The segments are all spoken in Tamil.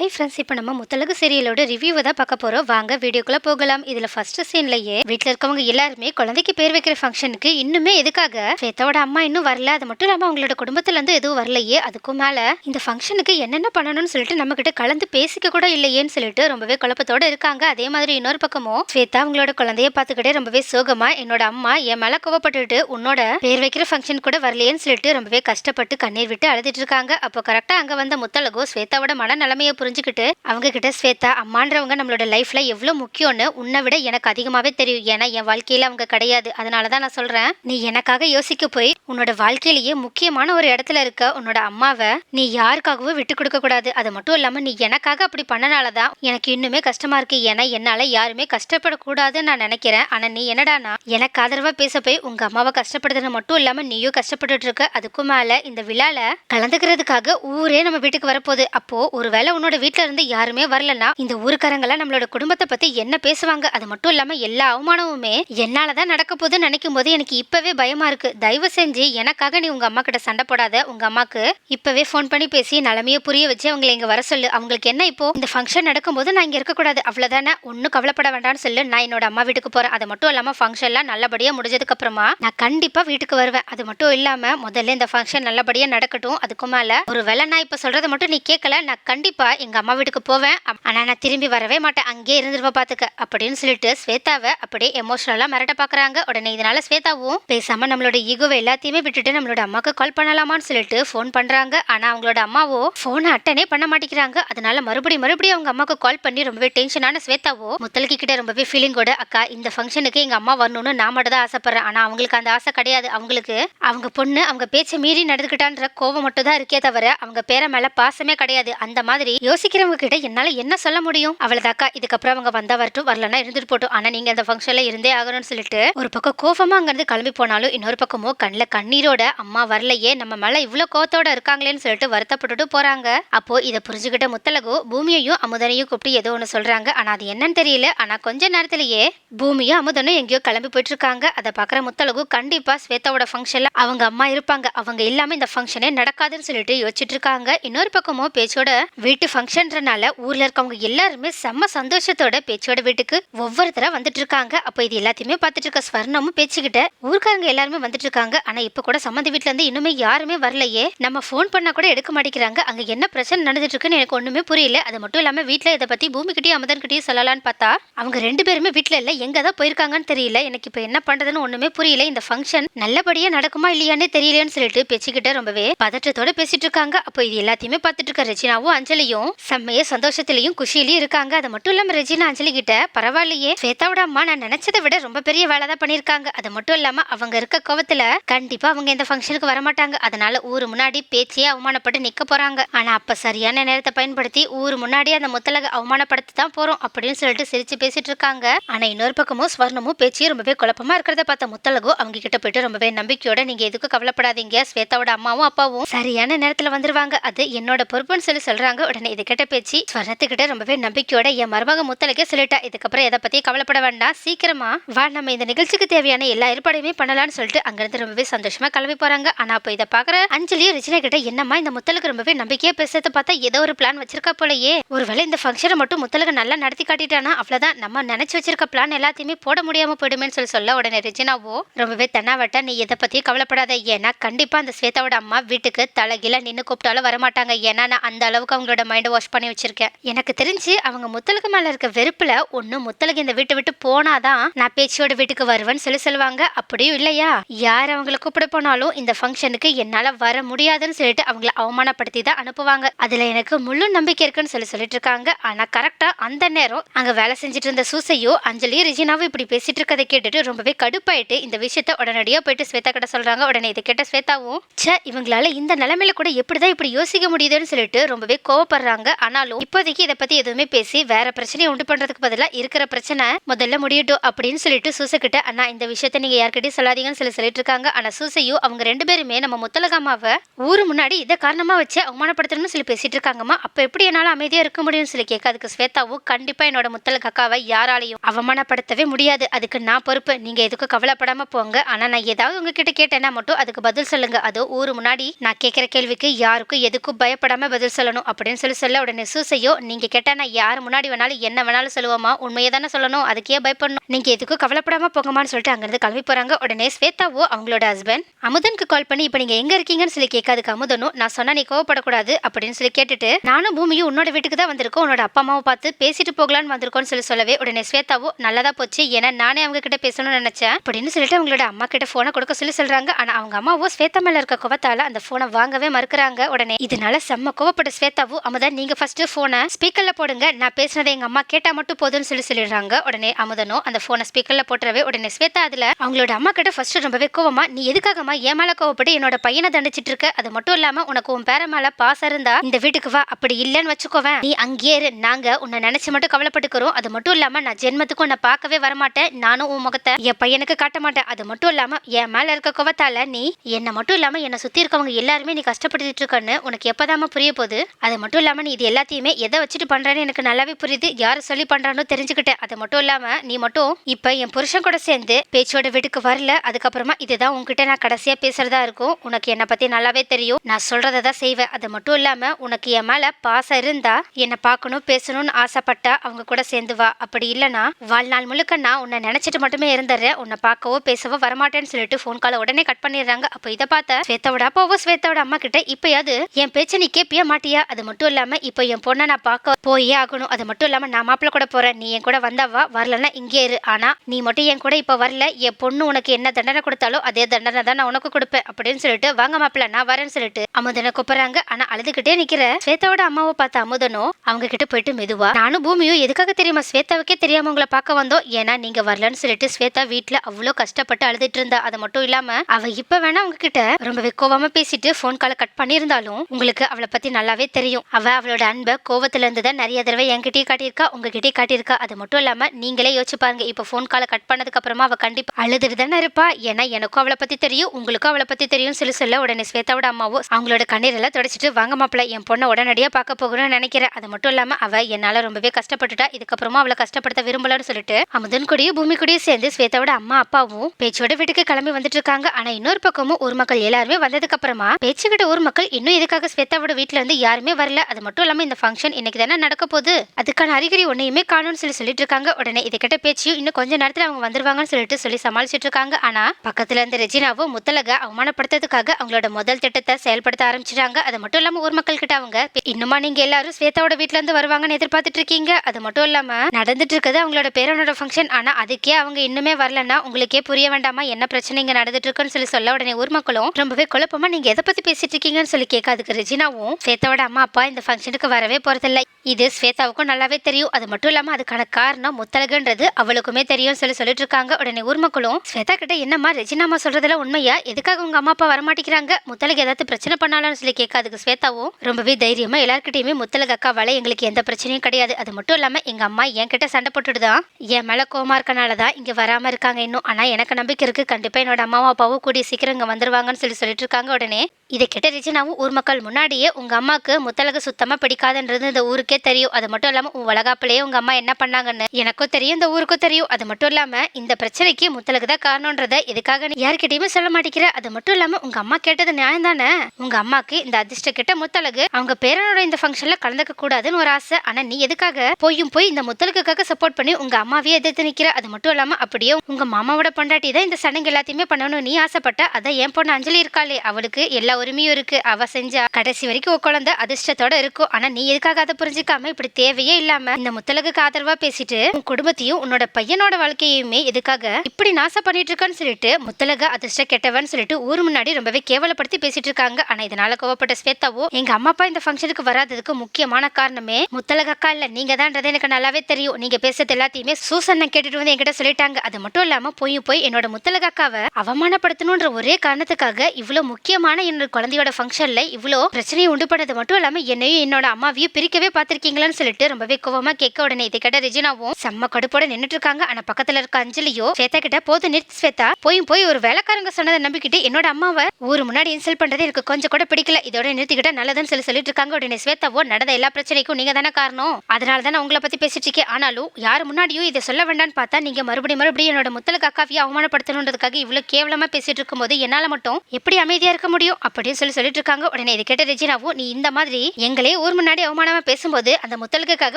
ஹை ஃப்ரெண்ட்ஸ் இப்போ நம்ம முத்தலகு சீரியலோட ரிவ்யூவை தான் பார்க்க போகிறோம் வாங்க வீடியோக்குள்ளே போகலாம். இதில் ஃபர்ஸ்ட் சீன்லேயே வீட்டில் இருக்கவங்க எல்லாருமே குழந்தைக்கு பேர் வைக்கிற ஃபங்க்ஷனுக்கு இன்னுமே எதுக்காக ஸ்வேதாவோட அம்மா இன்னும் வரல அது மட்டும் இல்லாமல் அவங்களோட குடும்பத்துலேருந்து எதுவும் வரலையே அதுக்கும் மேலே இந்த ஃபங்க்ஷனுக்கு என்னென்ன பண்ணணும்னு சொல்லிட்டு நம்மக்கிட்ட கலந்து பேசிக்க கூட இல்லையேன்னு சொல்லிட்டு ரொம்பவே குழப்பத்தோடு இருக்காங்க. அதே மாதிரி இன்னொரு பக்கமும் ஸ்வேதா அவங்களோட குழந்தைய பார்த்துக்கிட்டே ரொம்பவே சோகமாக என்னோட அம்மா என் மேலே கோவப்பட்டுட்டு உன்னோட பேர் வைக்கிற ஃபங்க்ஷன் கூட வரலையேன்னு சொல்லிட்டு ரொம்பவே கஷ்டப்பட்டு கண்ணீர் விட்டு அழுதுட்டு இருக்காங்க. அப்போ கரெக்டாக அங்கே வந்த முத்தலகோ ஸ்வேதாவோட மனநிலைமையை புரிஞ்சுக்கிட்டு அவங்க கிட்ட ஸ்வேதா அம்மான்றவங்க நம்மளோட லைஃப்ல எவ்வளவு முக்கியம்னு உன்னை விட எனக்கு அதிகமாவே தெரியும். ஏன்னா என் வாழ்க்கையில அவங்க கிடையாது. அதனால தான் நான் சொல்றேன். நீ எனக்காக யோசிக்க போய் உன்னோட வாழ்க்கையிலேயே முக்கியமான ஒரு இடத்துல இருக்க உன்னோட அம்மாவை நீ யாருக்காகவும் விட்டு கொடுக்க கூடாது. அது மட்டும் இல்லாம நீ எனக்காக அப்படி பண்ணனால தான் எனக்கு இன்னுமே கஷ்டமா இருக்கு. ஏன்னா என்னால யாருமே கஷ்டப்படக்கூடாதுன்னு நான் நினைக்கிறேன். ஆனா நீ என்னடானா எனக்கு ஆதரவா பேச போய் உங்க அம்மாவை கஷ்டப்படுறது மட்டும் இல்லாம நீயும் கஷ்டப்பட்டுட்டு இருக்க. அதுக்கும் மேல இந்த விழால கலந்துக்கிறதுக்காக ஊரே நம்ம வீட்டுக்கு வரப்போகுது. அப்போ ஒருவேளை உன்னோட வீட்டுல இருந்து யாருமே வரலன்னா இந்த ஊருக்காரங்களாம் நம்மளோட குடும்பத்தை பத்தி என்ன பேசுவாங்க? அது மட்டும் இல்லாம எல்லா அவமானமுமே என்னாலதான் நடக்க போகுதுன்னு நினைக்கும் போது எனக்கு இப்பவே பயமா இருக்கு. தயவு செஞ்சு எனக்காக நீ உங்க அம்மா கிட்ட சண்டை போடாத. உங்க அம்மாக்கு இப்பவே ஃபோன் பண்ணி பேசி நிலமைய புரிய வச்சு அவங்களை இங்க வர சொல்லு. அவங்களுக்கு என்ன இப்போ? இந்த ஃபங்க்ஷன் நடக்கும்போது நான் இங்க இருக்கக்கூடாது. அவ்வளவுதானே? ஒன்னும் கவலைப்பட வேண்டாம்னு சொல்லு. நான் என்னோட அம்மா வீட்டுக்கு போறேன். அது மட்டும் இல்லாம ஃபங்க்ஷன்லாம் நல்லபடியா முடிஞ்சதுக்கு அப்புறமா நான் கண்டிப்பா வீட்டுக்கு வருவேன். அது மட்டும் இல்லாம முதல்ல இந்த ஃபங்க்ஷன் நல்லபடியா நடக்கட்டும். அதுக்கு மேல ஒரு வேலை நான் இப்ப சொல்றதை மட்டும் நீ கேட்கல. நான் கண்டிப்பா எங்கள் அம்மா வீட்டுக்கு போவேன். ஆனால் நான் திரும்பி வரவே மாட்டேன். அங்கேயே இருந்துருவ பார்த்துக்க அப்படின்னு சொல்லிட்டு ஸ்வேதாவை அப்படியே எமோஷனலாக மிரட்ட பார்க்குறாங்க உடனே இதனால ஸ்வேதாவும் பேசாமல் நம்மளோட ஈகோவை எல்லாத்தையுமே விட்டுட்டு நம்மளோட அம்மாவுக்கு கால் பண்ணலாமான்னு சொல்லிட்டு ஃபோன் பண்ணுறாங்க ஆனால் அவங்களோட அம்மாவோ ஃபோனை அட்டனே பண்ண மாட்டேங்கிறாங்க. அதனால மறுபடியும் மறுபடியும் அவங்க அம்மாவுக்கு கால் பண்ணி ரொம்பவே டென்ஷனான ஸ்வேதாவோ முத்தலகி கிட்ட ரொம்பவே ஃபீலிங்கோட அக்கா இந்த ஃபங்க்ஷனுக்கு எங்கள் அம்மா வரணும்னு நான் மட்டும் தான் ஆசைப்படுறேன். ஆனால் அவங்களுக்கு அந்த ஆசை கிடையாது. அவங்களுக்கு அவங்க பொண்ணு அவங்க பேச்சை மீறி நடந்துக்கிட்டான்ற கோவம் மட்டும் தான் இருக்கே தவிர அவங்க பேர மேலே பாசமே கிடையாது. அந்த மாதிரி யோசிக்கிறவங்க கிட்ட என்னால என்ன சொல்ல முடியும்? அவ்வளவுதாக்கா இதுக்கப்புறம் அவங்க வந்தா வரட்டும் வரலன்னா இருந்துட்டு போட்டும். ஆனா நீங்க அந்த ஃபங்க்ஷன்ல இருந்தே ஆகணும்னு சொல்லிட்டு ஒரு பக்கம் கோபமாக அங்கிருந்து கிளம்பி போனாலும் இன்னொரு பக்கமோ கண்ணில் கண்ணீரோட அம்மா வரலையே நம்ம மேல இவ்வளவு கோத்தோட இருக்காங்களேன்னு சொல்லிட்டு வருத்தப்பட்டுட்டு போறாங்க. அப்போ இதை புரிஞ்சுக்கிட்ட முத்தலகோ பூமியையும் அமுதனையும் கூப்பிட்டு ஏதோ ஒன்று சொல்றாங்க. ஆனா அது என்னன்னு தெரியல. ஆனா கொஞ்ச நேரத்திலேயே பூமியும் அமுதனும் எங்கேயோ கிளம்பி போயிட்டு இருக்காங்க அதை பாக்குற முத்தலகு கண்டிப்பா ஸ்வேதாவோட ஃபங்க்ஷன்ல அவங்க அம்மா இருப்பாங்க. அவங்க இல்லாம இந்த ஃபங்க்ஷனே நடக்காதுன்னு சொல்லிட்டு யோசிச்சுட்டு இருக்காங்க இன்னொரு பக்கமோ பேச்சோட வீட்டு ஃபங்க்ஷன்றனால ஊர்ல இருக்கவங்க எல்லாருமே செம்ம சந்தோஷத்தோட பேச்சோட வீட்டுக்கு ஒவ்வொருத்தரா வந்துட்டு இருக்காங்க. அப்போ இது எல்லாத்தையுமே பார்த்துட்டு இருக்க ஸ்வர்ணமும் பேச்சுக்கிட்ட ஊர்க்காரங்க எல்லாருமே வந்துட்டு இருக்காங்க. ஆனா இப்ப கூட சம்மந்த வீட்டுல இருந்து இன்னுமே யாருமே வரலையே. நம்ம ஃபோன் பண்ணா கூட எடுக்க மாட்டேங்கிறாங்க. அங்க என்ன பிரச்சனை நடந்துட்டு இருக்குன்னு எனக்கு ஒண்ணுமே புரியல. அது மட்டும் இல்லாம வீட்டுல இதை பத்தி பூமி கிட்டயும் அமதன் கிட்டயும் சொல்லலாம்னு பார்த்தா அவங்க ரெண்டு பேருமே வீட்டுல இல்ல எங்க தான் போயிருக்காங்கன்னு தெரியல. எனக்கு இப்ப என்ன பண்றதுன்னு ஒண்ணுமே புரியல. இந்த ஃபங்க்ஷன் நல்லபடியா நடக்குமா இல்லையானே தெரியலன்னு சொல்லிட்டு பேச்சுக்கிட்ட ரொம்பவே பதற்றத்தோட பேசிட்டு இருக்காங்க. அப்போ இது எல்லாத்தையுமே பார்த்துட்டு இருக்க ரச்சினாவும் அஞ்சலியும் செம்மைய சந்தோஷத்திலையும் குஷியிலையும் இருக்காங்க. அது மட்டும் இல்லாம ரெஜினா அஞ்சலி கிட்ட பரவாயில்லையே ஸ்வேதாவோட அம்மா நான் நினைச்சதை விட ரொம்ப பெரிய வேலை தான் பண்ணிருக்காங்க அது மட்டும் இல்லாம அவங்க இருக்க கோவத்துல கண்டிப்பா அவங்க இந்த ஃபங்க்ஷனுக்கு வரமாட்டாங்க. அதனால ஊர் முன்னாடி பேச்சையே அவமானப்பட்டு நிக்க போறாங்க. ஆனா அப்ப சரியான நேரத்தை பயன்படுத்தி ஊர் முன்னாடி அந்த முத்தலக அவமானப்படுத்தி தான் போறோம் அப்படின்னு சொல்லிட்டு சிரிச்சு பேசிட்டு இருக்காங்க. ஆனா இன்னொரு பக்கமும் ஸ்வர்ணமும் பேச்சியும் ரொம்பவே குழப்பமா இருக்கிறத பார்த்த முத்தலகோ அவங்க கிட்ட போயிட்டு ரொம்பவே நம்பிக்கையோட நீங்க எதுக்கும் கவலைப்படாதீங்க. ஸ்வேதாவோட அம்மாவும் அப்பாவும் சரியான நேரத்துல வந்துருவாங்க. அது என்னோட பொறுப்புன்னு சொல்லி சொல்றாங்க. உடனே இது கேட்ட பேச்சு ஸ்வர்ணத்துக்கிட்ட ரொம்பவே நம்பிக்கையோட என் மருமக முத்தலைக்கே சொல்லிட்டா. இதுக்கப்புறம் எதை பத்தி கவலைப்பட வேண்டாம். சீக்கிரமா வா நம்ம இந்த நிகழ்ச்சிக்கு தேவையான எல்லா ஏற்பாடையுமே பண்ணலாம்னு சொல்லிட்டு அங்கிருந்து ரொம்பவே சந்தோஷமா கிளம்பி போறாங்க. ஆனா அப்ப இதை பாக்குற அஞ்சலியும் ரிஜினா கிட்ட என்னம்மா இந்த முத்தலுக்கு ரொம்பவே நம்பிக்கையா பேசுறத பார்த்தா ஏதோ ஒரு பிளான் வச்சிருக்கா போலயே. ஒருவேளை இந்த ஃபங்க்ஷனை மட்டும் முத்தலுக்கு நல்லா நடத்தி காட்டிட்டானா அவ்வளவுதான். நம்ம நினைச்சு வச்சிருக்க பிளான் எல்லாத்தையுமே போட முடியாம போயிடுமேன்னு சொல்லி சொல்ல உடனே ரிஜினாவோ ரொம்பவே தன்னாவட்டா நீ எதை பத்தியும் கவலைப்படாத. ஏன்னா கண்டிப்பா அந்த ஸ்வேதாவோட அம்மா வீட்டுக்கு தலைகீழ நின்னு கூப்பிட்டாலும் வரமாட்டாங்க. ஏன்னா நான் அந்த அளவுக்கு அவங்களோட மைண்ட் வாஷ் பண்ணி வச்சிருக்கேன். எனக்கு தெரிஞ்சு அவங்க முத்தலுக்கு மேல இருக்க வெறுப்புல ஒண்ணு முத்தலுக்கு இந்த வீட்டை விட்டு போனாதான் நான் பேச்சியோட வீட்டுக்கு வருவேன்னு சொல்லி சொல்லுவாங்க. அப்படியும் இல்லையா? யார் அவங்கள கூப்பிட போனாலும் இந்த ஃபங்க்ஷனுக்கு என்னால வர முடியாதுன்னு சொல்லிட்டு அவங்கள அவமானப்படுத்தி தான் அனுப்புவாங்க. அதுல எனக்கு முழு நம்பிக்கை இருக்குன்னு சொல்லி சொல்லிட்டு இருக்காங்க. ஆனா கரெக்டா அந்த நேரம் அங்க வேலை செஞ்சுட்டு இருந்த சூசையோ அஞ்சலியும் ரிஜினாவும் இப்படி பேசிட்டு இருக்கதை கேட்டுட்டு ரொம்பவே கடுப்பாயிட்டு இந்த விஷயத்த உடனடியா போயிட்டு ஸ்வேதா கிட்ட சொல்றாங்க. உடனே இதை கேட்ட ஸ்வேதாவும் ச்சே இவங்களால இந்த நிலைமையில கூட எப்படிதான் இப்படி யோசிக்க முடியுதுன்னு சொல்லிட்டு ரொம்பவே கோவப்படுறாங்க. ஆனாலும் இப்போதைக்கு இதை பத்தி எதுவுமே பேசி வேற பிரச்சனையை உண்டு பண்றதுக்கு பதிலா இருக்கிற பிரச்சனை முதல்ல முடியட்டும் அப்படின்னு சொல்லிட்டு சூசக்கிட்ட அண்ணா இந்த விஷயத்த நீங்க யார்கிட்டயும் சொல்லாதீங்கன்னு சொல்லி சொல்லிட்டு இருக்காங்க. ஆனா சூசையும் அவங்க ரெண்டு பேருமே நம்ம முத்தலகாமாவை ஊரு முன்னாடி இதை காரணமா வச்சு அவமானப்படுத்தணும்னு சொல்லி பேசிட்டு இருக்காங்கம்மா. அப்ப எப்படி என்னால அமைதியா இருக்க முடியும்னு சொல்லி கேட்க அதுக்கு ஸ்வேதாவும் கண்டிப்பா என்னோட முத்தலக அக்காவை யாராலையும் அவமானப்படுத்தவே முடியாது. அதுக்கு நான் பொறுப்பு. நீங்க எதுக்கும் கவலைப்படாம போங்க. ஆனா நான் ஏதாவது உங்ககிட்ட கேட்டேன்னா மட்டும் அதுக்கு பதில் சொல்லுங்க. அதோ ஊரு முன்னாடி நான் கேட்கிற கேள்விக்கு யாருக்கும் எதுக்கும் பயப்படாம பதில் சொல்லணும் அப்படின்னு சொல்லி சொல்ல உடனே சூசையோ நீங்க கேட்டால் நான் யார் முன்னாடி வேணாலும் என்ன வேணாலும் சொல்லுவோமா உண்மையை தானே சொல்லணும். அதுக்கே பயப்படணும். நீங்க எதுக்கும் கவலைப்படாம போங்கம்மான்னு சொல்லிட்டு அங்கிருந்து கிளம்பி போறாங்க. உடனே ஸ்வேதாவோ அவங்களோட ஹஸ்பண்ட் அமுதனுக்கு கால் பண்ணி இப்போ நீங்க எங்க இருக்கீங்கன்னு சொல்லி கேட்காதுக்கு அமுதனும் நான் சொன்னா நீ கோவப்படக்கூடாது அப்படின்னு சொல்லி கேட்டுட்டு நானும் பூமியும் உன்னோட வீட்டுக்கு தான் வந்திருக்கோம். உன்னோட அப்பா அம்மாவை பார்த்து பேசிட்டு போகலான்னு வந்திருக்கோம்னு சொல்லி சொல்லவே உடனே ஸ்வேதாவோ நல்லதா போச்சு. ஏன்னா நானே அவங்க கிட்ட பேசணும்னு நினைச்சேன் அப்படின்னு சொல்லிட்டு அவங்களோட அம்மா கிட்ட போனை கொடுக்க சொல்லி சொல்றாங்க. ஆனா அவங்க அம்மாவோ ஸ்வேதா மேல இருக்க கோவத்தால அந்த போனை வாங்கவே மறுக்கிறாங்க. உடனே இதனால செம்ம கோவப்பட்ட ஸ்வேதாவோ அமுதன் நீங்கள் ஃபஸ்ட்டு ஃபோனை ஸ்பீக்கரில் போடுங்க. நான் பேசுனதை எங்கள் அம்மா கேட்டால் மட்டும் போதும்னு சொல்லி சொல்லிடுறாங்க. உடனே அமுதனோ அந்த ஃபோனை ஸ்பீக்கரில் போட்டுறவே உடனே ஸ்வேதா அதில் அவங்களோட அம்மா கிட்ட ஃபஸ்ட்டு ரொம்பவே கோவமா நீ எதுக்காகமா என் கோவப்பட்டு என்னோட பையனை தண்டிச்சிட்டு இருக்க? அது மட்டும் இல்லாமல் உனக்கு உன் பேர மேலே பாசம் இருந்தா இந்த வீட்டுக்கு வா. அப்படி இல்லைன்னு வச்சுக்கோவேன். நீ அங்கேயே இரு. நாங்கள் உன்னை நினச்சி மட்டும் கவலைப்பட்டுக்கிறோம். அது மட்டும் இல்லாமல் நான் ஜென்மத்துக்கு உன்னை பார்க்கவே வரமாட்டேன். நானும் உன் முகத்தை என் பையனுக்கு காட்ட மாட்டேன். அது மட்டும் இல்லாமல் என் மேலே இருக்க கோவத்தால் நீ என்னை மட்டும் இல்லாமல் என்னை சுற்றி இருக்கவங்க எல்லாருமே நீ கஷ்டப்படுத்திட்டு இருக்கன்னு உனக்கு எப்பதாம புரிய போகுது? அது மட்டும் இல்லாமல் இல்லாம நீ இது எல்லாத்தையுமே எதை வச்சுட்டு பண்ணுறேன்னு எனக்கு நல்லாவே புரியுது. யார் சொல்லி பண்றானோ தெரிஞ்சுக்கிட்டேன். அது மட்டும் இல்லாமல் நீ மட்டும் இப்போ என் புருஷன் கூட சேர்ந்து பேச்சோட வீட்டுக்கு வரல. அதுக்கப்புறமா இதுதான் உங்ககிட்ட நான் கடைசியாக பேசுகிறதா இருக்கும். உனக்கு என்னை பற்றி நல்லாவே தெரியும். நான் சொல்கிறத தான் செய்வேன். அது மட்டும் இல்லாமல் உனக்கு என் மேலே பாசம் இருந்தா என்னை பார்க்கணும் பேசணும்னு ஆசைப்பட்டா அவங்க கூட சேர்ந்து வா. அப்படி இல்லைனா வாழ்நாள் முழுக்க நான் உன்னை நினச்சிட்டு மட்டுமே இருந்துடுறேன். உன்னை பார்க்கவோ பேசவோ வரமாட்டேன்னு சொல்லிட்டு ஃபோன் காலை உடனே கட் பண்ணிடுறாங்க. அப்போ இதை பார்த்த ஸ்வேதாவோட அப்பாவோ ஸ்வேதாவோட அம்மா கிட்ட இப்போயாவது என் பேச்சை நீ கேப்பியா மாட்டியா? அது மட்டும் இல்லாமல் இல்லாமல் இப்போ என் பொண்ணை நான் பார்க்க போயே ஆகணும். அது மட்டும் இல்லாமல் நான் மாப்பிள்ள கூட போகிறேன் நீ என் கூட வந்தாவா வரலன்னா இங்கே இரு. ஆனால் நீ மட்டும் என் கூட இப்போ வரல. என் பொண்ணு உனக்கு என்ன தண்டனை கொடுத்தாலும் அதே தண்டனை தான் நான் உனக்கு கொடுப்பேன். அப்படின்னு சொல்லிட்டு வாங்க மாப்பிள்ள நான் வரேன்னு சொல்லிட்டு அமுதனை கூப்பிட்றாங்க. ஆனால் அழுதுகிட்டே நிற்கிற ஸ்வேதாவோட அம்மாவை பார்த்த அமுதனோ அவங்க கிட்ட போயிட்டு மெதுவா நானும் பூமியும் எதுக்காக தெரியுமா? ஸ்வேதாவுக்கே தெரியாம உங்களை பார்க்க வந்தோம். ஏன்னா நீங்க வரலன்னு சொல்லிட்டு ஸ்வேதா வீட்டில் அவ்வளோ கஷ்டப்பட்டு அழுதுட்டு இருந்தா. அது மட்டும் இல்லாம அவ இப்ப வேணா உங்ககிட்ட ரொம்ப கோவமா பேசிட்டு ஃபோன் காலை கட் பண்ணியிருந்தாலும் உங்களுக்கு அவளை பத்தி நல்லாவே தெரியும். அவ அவளோட அன்பை கோவத்துலேருந்து தான் நிறைய தடவை என்கிட்டயே காட்டியிருக்கா உங்ககிட்டயே காட்டியிருக்கா. அது மட்டும் இல்லாமல் நீங்களே யோசிச்சு பாருங்க இப்போ ஃபோன் காலை கட் பண்ணதுக்கு அப்புறமா கண்டிப்பாக கண்டிப்பா அழுதுட்டு தானே இருப்பா. ஏன்னா எனக்கும் அவளை பற்றி தெரியும் உங்களுக்கும் அவளை பற்றி தெரியும் சொல்லி சொல்ல உடனே ஸ்வேதாவோட அம்மாவோ அவங்களோட கண்ணீரெல்லாம் தொடச்சிட்டு வாங்க மாப்பிள்ள என் பொண்ணை உடனடியாக பார்க்க போகணும்னு நினைக்கிறேன். அது மட்டும் இல்லாமல் அவள் என்னால் ரொம்பவே கஷ்டப்பட்டுட்டா. இதுக்கப்புறமா அவளை கஷ்டப்படுத்த விரும்பலன்னு சொல்லிட்டு அமுதன் கூடயும் பூமி கூடயும் சேர்ந்து ஸ்வேதாவோட அம்மா அப்பாவும் பேச்சோட வீட்டுக்கு கிளம்பி வந்துட்டு இருக்காங்க ஆனால் இன்னொரு பக்கமும் ஊர் மக்கள் எல்லாருமே வந்ததுக்கு அப்புறமா பேச்சுக்கிட்ட ஊர் மக்கள் இன்னும் இதுக்காக ஸ்வேதாவோட வீட்டில் இருந்து யாருமே வரல. அது மட்டும் இல்லாமல் இந்த ஃபங்க்ஷன் இன்னைக்கு தானே நடக்க போகுது? அதுக்கான அறிகுறி ஒன்னையுமே காணும்னு சொல்லி சொல்லிட்டு இருக்காங்க. உடனே இதை கிட்ட பேச்சியும் இன்னும் கொஞ்ச நேரத்தில் அவங்க வந்துருவாங்கன்னு சொல்லிட்டு சொல்லி சமாளிச்சுட்டு இருக்காங்க. ஆனால் பக்கத்தில் இருந்த ரெஜினாவும் முத்தலக அவமானப்படுத்துறதுக்காக அவங்களோட முதல் திட்டத்தை செயல்படுத்த ஆரம்பிச்சிட்டாங்க. அது மட்டும் இல்லாமல் ஊர் மக்கள் கிட்ட அவங்க இன்னுமா நீங்கள் எல்லாரும் ஸ்வேதாவோட வீட்டிலேருந்து வருவாங்கன்னு எதிர்பார்த்துட்டு இருக்கீங்க? அது மட்டும் இல்லாமல் நடந்துட்டு இருக்குது அவங்களோட பேரனோட ஃபங்க்ஷன் ஆனால் அதுக்கே அவங்க இன்னுமே வரலன்னா உங்களுக்கே புரிய வேண்டாமா? என்ன பிரச்சனை இங்கே நடந்துட்டு இருக்குன்னு சொல்லி சொல்ல உடனே ஊர் மக்களும் ரொம்பவே குழப்பமா நீங்கள் எதை பற்றி பேசிட்டு இருக்கீங்கன்னு சொல்லி கேட்காதுக்கு. ரெஜினாவும் ஸ்வேதாவோட அம்மா அப்பா இந்த ஃபங்க்ஷன் ஃபங்க்ஷனுக்கு வரவே போகிறதில்ல இது ஸ்வேதாவுக்கும் நல்லாவே தெரியும். அது மட்டும் இல்லாமல் அதுக்கான காரணம் முத்தலகுன்றது அவளுக்குமே தெரியும் சொல்லி சொல்லிட்டு இருக்காங்க உடனே ஊர் மக்களும் ஸ்வேதா கிட்ட என்னம்மா ரெஜினாமா சொல்றதுல உண்மையா? எதுக்காக உங்க அம்மா அப்பா வரமாட்டேங்கிறாங்க? முத்தலகு ஏதாவது பிரச்சனை பண்ணாலும் சொல்லி கேட்காதுக்கு ஸ்வேதாவும். ரொம்பவே தைரியமா எல்லார்கிட்டயுமே முத்தலகு அக்காவால எங்களுக்கு எந்த பிரச்சனையும் கிடையாது. அது மட்டும் இல்லாம எங்க அம்மா என்கிட்ட சண்டை போட்டுட்டுதான் என் மேல கோமா இருக்கனால தான் இங்க வராம இருக்காங்க இன்னும். ஆனா எனக்கு நம்பிக்கை இருக்கு. கண்டிப்பா என்னோட அம்மாவும் அப்பாவும் கூடிய சீக்கிரம் இங்க வந்துருவாங்கன்னு சொல்லி சொல்லிட்டு இருக்காங்க உடனே இதை கேட்ட ரிஜினாவும் ஊர் மக்கள் முன்னாடியே உங்கள் அம்மாவுக்கு முத்தலகு சுத்தமாக பிடிக்காதுன்றது இந்த ஊருக்கே தெரியும். அது மட்டும் இல்லாமல் உன் வளகாப்பிலேயே உங்கள் அம்மா என்ன பண்ணாங்கன்னு எனக்கும் தெரியும் இந்த ஊருக்கும் தெரியும். அது மட்டும் இல்லாமல் இந்த பிரச்சனைக்கு முத்தலகு தான் காரணன்றத எதுக்காக நீ யார்கிட்டயுமே சொல்ல மாட்டேங்கிற? அது மட்டும் இல்லாமல் உங்கள் அம்மா கேட்டது நியாயம் தானே? உங்கள் அம்மாக்கு இந்த அதிர்ஷ்ட கிட்ட முத்தலகு அவங்க பேரனோட இந்த ஃபங்க்ஷனில் கலந்துக்க கூடாதுன்னு ஒரு ஆசை. ஆனால் நீ எதுக்காக? போயும் போய் இந்த முத்தலகுக்காக சப்போர்ட் பண்ணி உங்கள் அம்மாவையே எதிர்த்து நிற்கிற அது மட்டும் இல்லாமல் அப்படியே உங்கள் மாமாவோட பொண்டாட்டி தான் இந்த சடங்கு எல்லாத்தையுமே பண்ணணும் நீ ஆசைப்பட்ட. அதான் என் பொண்ணு அஞ்சலி இருக்காளே. அவளுக்கு எல்லா உரிமையும் இருக்குது அவள் செஞ்சா கடைசி வரைக்கும் உன் குழந்தை அதிர்ஷ்டத்தோட இருக்கும். ஆனால் நீ எதுக்காக அதை புரிஞ்சுக்காம இப்படி தேவையே இல்லாம இந்த முத்தலகுக்கு ஆதரவாக பேசிட்டு உன் குடும்பத்தையும் உன்னோட பையனோட வாழ்க்கையுமே எதுக்காக இப்படி நாசம் பண்ணிட்டு இருக்கான்னு சொல்லிட்டு முத்தலக அதிர்ஷ்ட கெட்டவன்னு சொல்லிட்டு ஊர் முன்னாடி ரொம்பவே கேவலப்படுத்தி பேசிட்டு இருக்காங்க. ஆனா இதனால கோவப்பட்ட ஸ்வேதாவோ எங்க அம்மா அப்பா இந்த ஃபங்க்ஷனுக்கு வராததுக்கு முக்கியமான காரணமே முத்தலக அக்கா இல்ல. நீங்க தான்ன்றது எனக்கு நல்லாவே தெரியும். நீங்க பேசுறது எல்லாத்தையுமே சூசன் கேட்டுட்டு வந்து என்கிட்ட சொல்லிட்டாங்க. அது மட்டும் இல்லாம போய் போய் என்னோட முத்தலக அக்காவை அவமானப்படுத்தணுன்ற ஒரே காரணத்துக்காக இவ்வளவு முக்கியமான என்னோட குழந்தையோட ஃபங்க்ஷன்ல இவ்வளோ பிரச்சனையை உண்டு பண்ணது மட்டும் இல்லாம என்னையும் என்னோட அம்மாவையும் பிரிக்கவே பார்த்திருக்கீங்களான்னு சொல்லிட்டு ரொம்பவே கோவமா கேட்க உடனே இதை கேட்ட ரெஜினாவும் செம்ம கடுப்போட நின்னுட்டு இருக்காங்க ஆனால் பக்கத்துல இருக்க அஞ்சலியோ ஸ்வேதா கிட்ட போது நிறுத்தி ஸ்வேதா போய் போய் ஒரு வேலைக்காரங்க சொன்னதை நம்பிக்கிட்டு என்னோட அம்மாவை ஊர் முன்னாடி இன்சல்ட் பண்றது எனக்கு கொஞ்சம் கூட பிடிக்கல. இதோட நிறுத்திக்கிட்ட நல்லதுன்னு சொல்லி சொல்லிட்டு இருக்காங்க உடனே ஸ்வேதாவோ நடந்த எல்லா பிரச்சனைக்கும் நீங்க தானே காரணம். அதனால தானே உங்களை பத்தி பேசிட்டு இருக்கேன். ஆனாலும் யார் முன்னாடியும் இதை சொல்ல வேண்டாம்னு பார்த்தா நீங்க மறுபடியும் மறுபடியும் என்னோட முத்தலுக்கு அக்காவையும் அவமானப்படுத்தணுன்றதுக்காக இவ்வளவு கேவலமா பேசிட்டு இருக்கும்போது என்னால் மட்டும் எப்படி அமைதியாக இருக்க முடியும்? அப்படி அப்படின்னு சொல்லி சொல்லிட்டு இருக்காங்க உடனே இதை கேட்ட ரெஜினாவும் நீ இந்த மாதிரி எங்களே ஊர் முன்னாடி அவமானமா பேசும்போது அந்த முத்தலுக்காக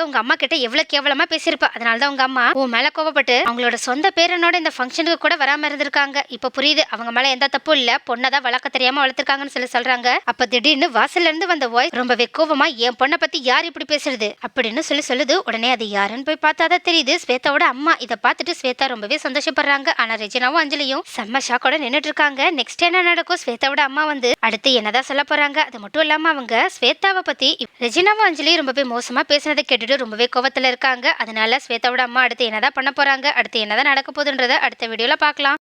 உங்க அம்மா கிட்ட எவ்வளவு கேவலமா பேசியிருப்பா. அதனால தான் உங்க அம்மா உன் மேல கோவப்பட்டு அவங்களோட சொந்த பேரனோட இந்த ஃபங்க்ஷனுக்கு கூட வராம இருந்திருக்காங்க. இப்ப புரியுது அவங்க மேல எந்த தப்பும் இல்ல. பொண்ணதான் வளர்க்க தெரியாம வளர்த்திருக்காங்கன்னு சொல்லி சொல்றாங்க. அப்ப திடீர்னு வாசல்ல இருந்து வந்த வாய்ஸ் ரொம்பவே கோவமா என் பொண்ணை பத்தி யார் இப்படி பேசுறது? அப்படின்னு சொல்லி சொல்லுது. உடனே அது யாருன்னு போய் பார்த்தா தான் தெரியுது. ஸ்வேதாவோட அம்மா. இதை பார்த்துட்டு ஸ்வேதா ரொம்பவே சந்தோஷப்படுறாங்க. ஆனா ரெஜினாவும் அஞ்சலியும் செம்ம ஷாக்கோட நின்னுட்டு இருக்காங்க. நெக்ஸ்ட் என்ன நடக்கும்? ஸ்வேதாவோட அம்மா வந்து அடுத்து என்னதான் சொல்ல போறாங்க? அது மட்டும் இல்லாம அவங்க ஸ்வேதாவை பத்தி ரெஜினாவும் அஞ்சலி ரொம்பவே மோசமா பேசினதை கேட்டுட்டு ரொம்பவே கோவத்துல இருக்காங்க. அதனால ஸ்வேதாவோட அம்மா அடுத்து என்னதான் பண்ண போறாங்க? அடுத்து என்னதான் நடக்க போகுதுன்றத அடுத்த வீடியோல பார்க்கலாம்.